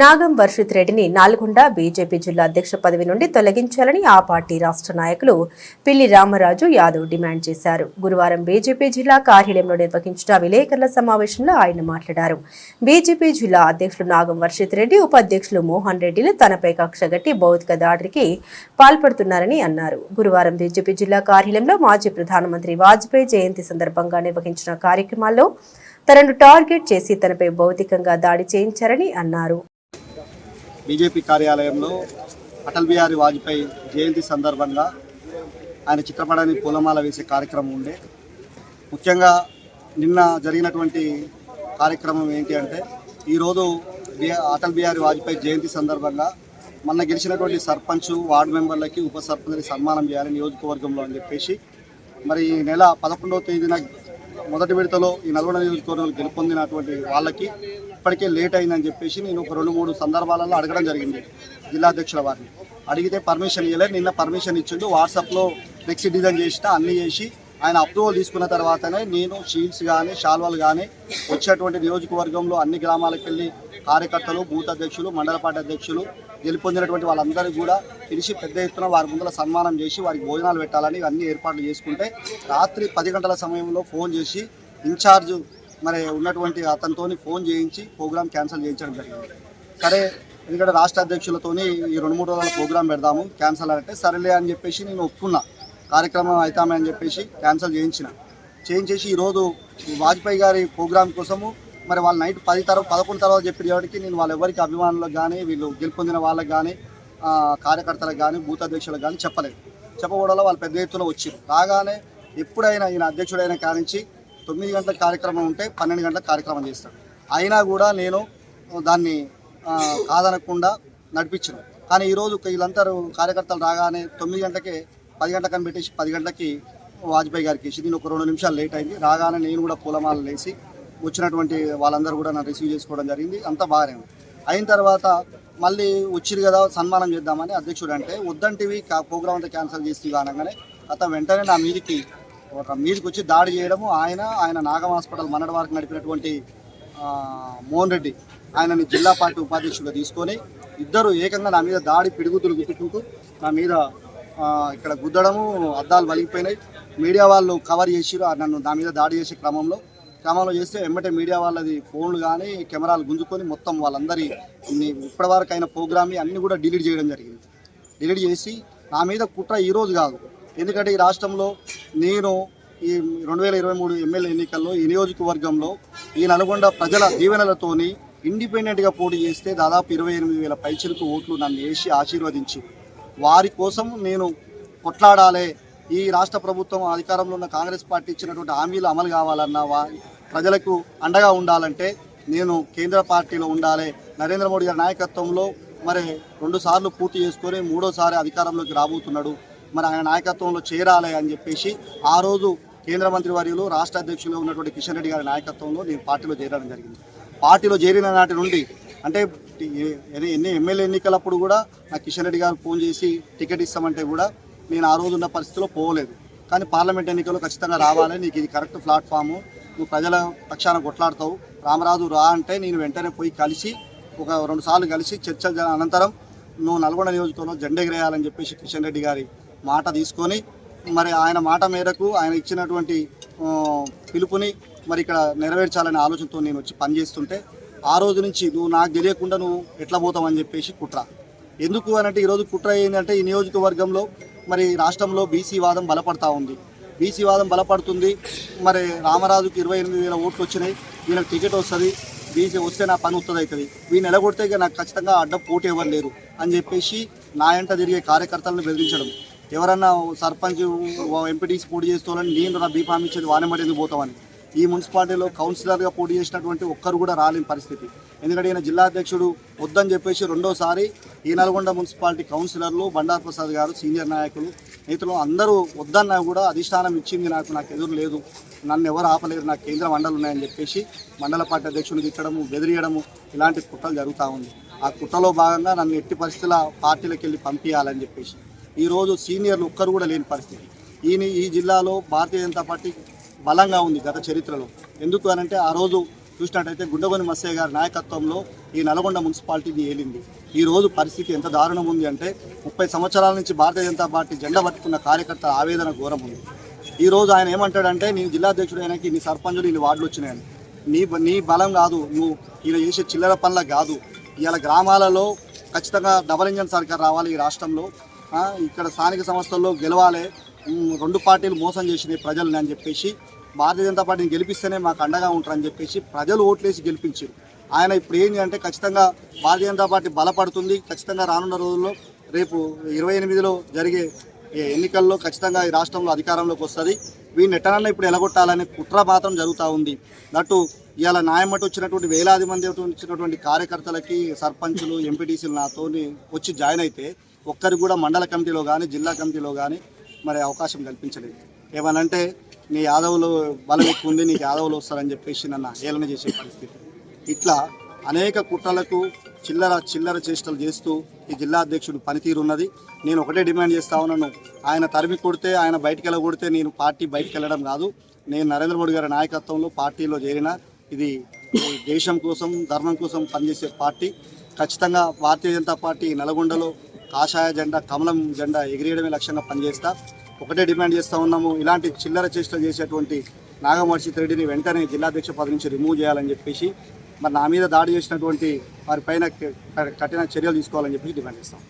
నాగం వర్షిత్ రెడ్డిని నాల్గొండ బీజేపీ జిల్లా అధ్యక్ష పదవి నుండి తొలగించాలని ఆ పార్టీ రాష్ట్ర నాయకులు పిల్లి రామరాజు యాదవ్ డిమాండ్ చేశారు. గురువారం బీజేపీ జిల్లా కార్యాలయంలో నిర్వహించిన విలేకరుల సమావేశంలో ఆయన మాట్లాడారు. బీజేపీ జిల్లా అధ్యక్షులు నాగం వర్షిత్ రెడ్డి ఉపాధ్యక్షులు మోహన్ రెడ్డిలు తనపై కక్షగట్టి భౌతిక దాడికి పాల్పడుతున్నారని అన్నారు. గురువారం బీజేపీ జిల్లా కార్యాలయంలో మాజీ ప్రధానమంత్రి వాజ్పేయి జయంతి సందర్భంగా నిర్వహించిన కార్యక్రమాల్లో తనను టార్గెట్ చేసి తనపై భౌతికంగా దాడి చేయించారని అన్నారు. బీజేపీ కార్యాలయంలో అటల్ బిహారీ వాజ్పేయి జయంతి సందర్భంగా ఆయన చిత్రపటాన్ని పూలమాల వేసే కార్యక్రమం ఉండే. ముఖ్యంగా నిన్న జరిగినటువంటి కార్యక్రమం ఏంటి అంటే ఈరోజు అటల్ బిహారీ వాజ్పేయి జయంతి సందర్భంగా మొన్న గెలిచినటువంటి సర్పంచ్ వార్డు మెంబర్లకి ఉప సర్పంచ్ని సన్మానం చేయాలి నియోజకవర్గంలో అని చెప్పేసి మరి ఈ నెల పదకొండవ తేదీన మొదటి విడతలో ఈ నల్గొండ నియోజకవర్గంలో గెలుపొందినటువంటి వాళ్ళకి ఇప్పటికే లేట్ అయిందని చెప్పేసి నేను ఒక రెండు మూడు సందర్భాలలో అడగడం జరిగింది జిల్లా అధ్యక్షుల వారిని. అడిగితే పర్మిషన్ ఇవ్వలేదు నిన్న పర్మిషన్ ఇచ్చిండు. వాట్సాప్లో ఫ్లెక్సీ డిజైన్ చేసిన అన్నీ చేసి ఆయన అప్రూవల్ తీసుకున్న తర్వాతనే నేను షీల్డ్స్ కానీ షాల్వాలు కానీ వచ్చేటువంటి నియోజకవర్గంలో అన్ని గ్రామాలకు వెళ్ళి కార్యకర్తలు బూత్ అధ్యక్షులు మండలపాటి అధ్యక్షులు గెలుపొందినటువంటి వాళ్ళందరికీ కూడా పిలిచి పెద్ద ఎత్తున వారి ముందర సన్మానం చేసి వారికి భోజనాలు పెట్టాలని అన్ని ఏర్పాట్లు చేసుకుంటే రాత్రి పది గంటల సమయంలో ఫోన్ చేసి ఇన్ఛార్జ్ మరి ఉన్నటువంటి అతనితోని ఫోన్ చేయించి ప్రోగ్రామ్ క్యాన్సిల్ చేయించడం జరిగింది. సరే ఎందుకంటే రాష్ట్ర అధ్యక్షులతోని ఈ రెండు మూడు రోజుల ప్రోగ్రామ్ పెడదాము క్యాన్సిల్ అంటే సరేలే అని చెప్పేసి నేను ఒప్పుకున్నా. కార్యక్రమం అవుతామే అని చెప్పేసి క్యాన్సిల్ చేయించిన. చేయించేసి ఈరోజు వాజ్పేయి గారి ప్రోగ్రామ్ కోసము మరి వాళ్ళ నైట్ పది తర్వాత పదకొండు తర్వాత చెప్పిన కాబట్టి నేను వాళ్ళ ఎవరికి అభిమానులకు కానీ వీళ్ళు గెలుపొందిన వాళ్ళకి కానీ కార్యకర్తలకు కానీ బూత్ అధ్యక్షులకు కానీ చెప్పలేదు. చెప్పకూడదు వాళ్ళు పెద్ద ఎత్తున వచ్చారు. రాగానే ఎప్పుడైనా ఈయన అధ్యక్షుడైన కానించి తొమ్మిది గంటల కార్యక్రమం ఉంటే పన్నెండు గంటల కార్యక్రమం చేస్తాడు. అయినా కూడా నేను దాన్ని కాదనకుండా నడిపించను. కానీ ఈరోజు వీళ్ళందరూ కార్యకర్తలు రాగానే తొమ్మిది గంటకే పది గంటలకు అని పెట్టేసి పది గంటలకి వాజ్పేయి గారికి ఇచ్చి నేను ఒక రెండు నిమిషాలు లేట్ అయింది. రాగానే నేను కూడా పూలమాలలు వేసి వచ్చినటువంటి వాళ్ళందరూ కూడా నన్ను రిసీవ్ చేసుకోవడం జరిగింది. అంతా బాగానే ఉంది. అయిన తర్వాత మళ్ళీ వచ్చిరు కదా సన్మానం చేద్దామని అధ్యక్షుడు అంటే వద్దంటివి ప్రోగ్రామ్ అంతా క్యాన్సిల్ చేసి అనగానే అతను వెంటనే నా మీదికి ఒక మీదకి వచ్చి దాడి చేయడము ఆయన ఆయన నాగం హాస్పిటల్ మన్నడ వారికి నడిపినటువంటి మోహన్ రెడ్డి ఆయనని జిల్లా పార్టీ ఉపాధ్యక్షుడిగా తీసుకొని ఇద్దరు ఏకంగా నా మీద దాడి పిడుగుతులు గుర్తుకుంటూ నా మీద ఇక్కడ గుద్దడము అద్దాలు వలిగిపోయినాయి. మీడియా వాళ్ళు కవర్ చేసిరు ఆ నన్ను నా మీద దాడి చేసే క్రమంలో. క్రమంలో చేస్తే వెంబటే మీడియా వాళ్ళది ఫోన్లు కానీ కెమెరాలు గుంజుకొని మొత్తం వాళ్ళందరి ఇప్పటివరకు అయిన ప్రోగ్రామ్ని అన్నీ కూడా డిలీట్ చేయడం జరిగింది. డిలీట్ చేసి నా మీద కుట్ర ఈరోజు కాదు. ఎందుకంటే ఈ రాష్ట్రంలో నేను ఈ రెండు వేల ఇరవై మూడు ఎమ్మెల్యే ఎన్నికల్లో ఈ నియోజకవర్గంలో ఈ నల్గొండ ప్రజల దీవెనలతోని ఇండిపెండెంట్గా పోటీ చేస్తే దాదాపు ఇరవై ఎనిమిది వేల పైచిలకు ఓట్లు నన్ను వేసి ఆశీర్వదించి వారి కోసం నేను కొట్లాడాలి. ఈ రాష్ట్ర ప్రభుత్వం అధికారంలో ఉన్న కాంగ్రెస్ పార్టీ ఇచ్చినటువంటి హామీలు అమలు కావాలన్నా వా ప్రజలకు అండగా ఉండాలంటే నేను కేంద్ర పార్టీలో ఉండాలి. నరేంద్ర మోడీ గారి నాయకత్వంలో మరి రెండు సార్లు పూర్తి చేసుకొని మూడోసారి అధికారంలోకి రాబోతున్నాడు. మరి ఆయన నాయకత్వంలో చేరాలి అని చెప్పేసి ఆ రోజు కేంద్ర మంత్రి వర్యులు రాష్ట్ర అధ్యక్షులు ఉన్నటువంటి కిషన్ రెడ్డి గారి నాయకత్వంలో నేను పార్టీలో చేరడం జరిగింది. పార్టీలో చేరిన నాటి నుండి అంటే ఎన్ని ఎమ్మెల్యే ఎన్నికలప్పుడు కూడా నా కిషన్ రెడ్డి గారు ఫోన్ చేసి టికెట్ ఇస్తామంటే కూడా నేను ఆ రోజు ఉన్న పరిస్థితిలో పోలేదు. కానీ పార్లమెంట్ ఎన్నికల్లో ఖచ్చితంగా రావాలి నీకు ఇది కరెక్ట్ ప్లాట్ఫాము నువ్వు ప్రజల పక్షాన కొట్లాడతావు రామరాజు రా అంటే నేను వెంటనే పోయి కలిసి ఒక రెండు సార్లు కలిసి చర్చల అనంతరం నువ్వు నల్గొండ నియోజకవర్గంలో జెండెగరేయాలని చెప్పేసి కిషన్ రెడ్డి గారి మాట తీసుకొని మరి ఆయన మాట మేరకు ఆయన ఇచ్చినటువంటి పిలుపుని మరి ఇక్కడ నెరవేర్చాలనే ఆలోచనతో నేను వచ్చి పనిచేస్తుంటే ఆ రోజు నుంచి నువ్వు నాకు తెలియకుండా నువ్వు ఎట్లా పోతావని చెప్పేసి కుట్ర. ఎందుకు అని అంటే ఈరోజు కుట్ర ఏంటంటే ఈ నియోజకవర్గంలో మరి రాష్ట్రంలో బీసీ వాదం బలపడతా ఉంది. బీసీ వాదం బలపడుతుంది మరి రామరాజుకి ఇరవై ఎనిమిది వేల ఓట్లు వచ్చినాయి వీళ్ళకి టికెట్ వస్తుంది బీసీ వస్తే నా పని వస్తుంది అవుతుంది వీళ్ళు నిలగొడితే ఇక నాకు ఖచ్చితంగా అడ్డం పోటీ ఎవరు లేరు అని చెప్పేసి నా ఎంట తిరిగే కార్యకర్తలను బెదిరించడం. ఎవరన్నా సర్పంచ్ ఎంపీటీసీ పోటీ చేస్తారని నేను నా బీఫామ్ ఇచ్చేది వానబడి ఎందుకు పోతామని. ఈ మున్సిపాలిటీలో కౌన్సిలర్గా పోటీ చేసినటువంటి ఒక్కరు కూడా రాలేని పరిస్థితి. ఎందుకంటే ఈయన జిల్లా అధ్యక్షుడు వద్దని చెప్పేసి రెండోసారి ఈ నల్గొండ మున్సిపాలిటీ కౌన్సిలర్లు బండారు ప్రసాద్ గారు సీనియర్ నాయకులు నేతలు అందరూ వద్దన్నా కూడా అధిష్టానం ఇచ్చింది నాకు నాకు ఎదురు లేదు. నన్ను ఎవరు ఆపలేరు నాకు కేంద్ర మండలు ఉన్నాయని చెప్పేసి మండల పార్టీ అధ్యక్షుడు తిట్టడము బెదిరియడము ఇలాంటి కుట్రలు జరుగుతూ ఉంది. ఆ కుట్రలో భాగంగా నన్ను ఎట్టి పరిస్థితుల పార్టీలకు వెళ్ళి పంపించాలని చెప్పేసి ఈరోజు సీనియర్లు ఒక్కరు కూడా లేని పరిస్థితి. ఈయన ఈ జిల్లాలో భారతీయ జనతా పార్టీ బలంగా ఉంది గత చరిత్రలో. ఎందుకు అనంటే ఆ రోజు చూసినట్టయితే గుండగొని మస్సయ్య గారి నాయకత్వంలో ఈ నల్గొండ మున్సిపాలిటీని ఏలింది. ఈ రోజు పరిస్థితి ఎంత దారుణం ఉంది అంటే ముప్పై సంవత్సరాల నుంచి భారతీయ జనతా పార్టీ జెండా పట్టుకున్న కార్యకర్తల ఆవేదన ఘోరం ఉంది. ఈ రోజు ఆయన ఏమంటాడంటే నేను జిల్లా అధ్యక్షుడు నీ సర్పంచులు నీ వార్డులు వచ్చినాయని. నీ నీ బలం కాదు నువ్వు ఈయన చేసే చిల్లర పనుల కాదు. ఇవాళ గ్రామాలలో ఖచ్చితంగా డబల్ ఇంజన్ సర్కార్ రావాలి ఈ రాష్ట్రంలో. ఇక్కడ స్థానిక సంస్థల్లో గెలవాలి. రెండు పార్టీలు మోసం చేసినాయి ప్రజల్ని అని చెప్పేసి భారతీయ జనతా పార్టీని గెలిపిస్తేనే మాకు అండగా ఉంటారని చెప్పేసి ప్రజలు ఓట్లేసి గెలిపించారు. ఆయన ఇప్పుడు ఏంటి అంటే ఖచ్చితంగా భారతీయ జనతా పార్టీ బలపడుతుంది. ఖచ్చితంగా రానున్న రోజుల్లో రేపు ఇరవై ఎనిమిదిలో జరిగే ఎన్నికల్లో ఖచ్చితంగా ఈ రాష్ట్రంలో అధికారంలోకి వస్తుంది. వీడిని ఎట్టనన్నా ఇప్పుడు ఎలగొట్టాలనే కుట్ర మాత్రం జరుగుతూ ఉంది. నటు ఇవాళ న్యాయమట్టి వచ్చినటువంటి వేలాది మంది వచ్చినటువంటి కార్యకర్తలకి సర్పంచులు ఎంపీటీసీలు నాతో వచ్చి జాయిన్ అయితే ఒక్కరికి కూడా మండల కమిటీలో కానీ జిల్లా కమిటీలో కానీ మరి అవకాశం కల్పించలేదు. ఏమనంటే నీ యాదవులు బలం ఎక్కువ ఉంది నీకు యాదవులు వస్తారని చెప్పేసి నన్ను హేళన చేసే పరిస్థితి. ఇట్లా అనేక కుట్రలకు చిల్లర చిల్లర చేష్టలు చేస్తూ ఈ జిల్లా అధ్యక్షుడు పనితీరు ఉన్నది. నేను ఒకటే డిమాండ్ చేస్తా ఉన్నాను. ఆయన తరిమి కొడితే ఆయన బయటికి వెళ్ళగొడితే నేను పార్టీ బయటికి వెళ్ళడం కాదు. నేను నరేంద్ర మోడీ గారి నాయకత్వంలో పార్టీలో చేరిన ఇది దేశం కోసం ధర్మం కోసం పనిచేసే పార్టీ. ఖచ్చితంగా భారతీయ జనతా పార్టీ నల్గొండలో కాషాయ జెండా కమలం జెండా ఎగిరేయడమే లక్ష్యంగా పనిచేస్తా. ఒకటే డిమాండ్ చేస్తూ ఉన్నాము. ఇలాంటి చిల్లర చేష్టలు చేసేటువంటి నాగమర్షిత్ రెడ్డిని వెంటనే జిల్లాధ్యక్ష పదవి నుంచి రిమూవ్ చేయాలని చెప్పేసి మరి నా మీద దాడి చేసినటువంటి వారిపైన పైన కఠిన చర్యలు తీసుకోవాలని చెప్పి డిమాండ్ చేస్తాం.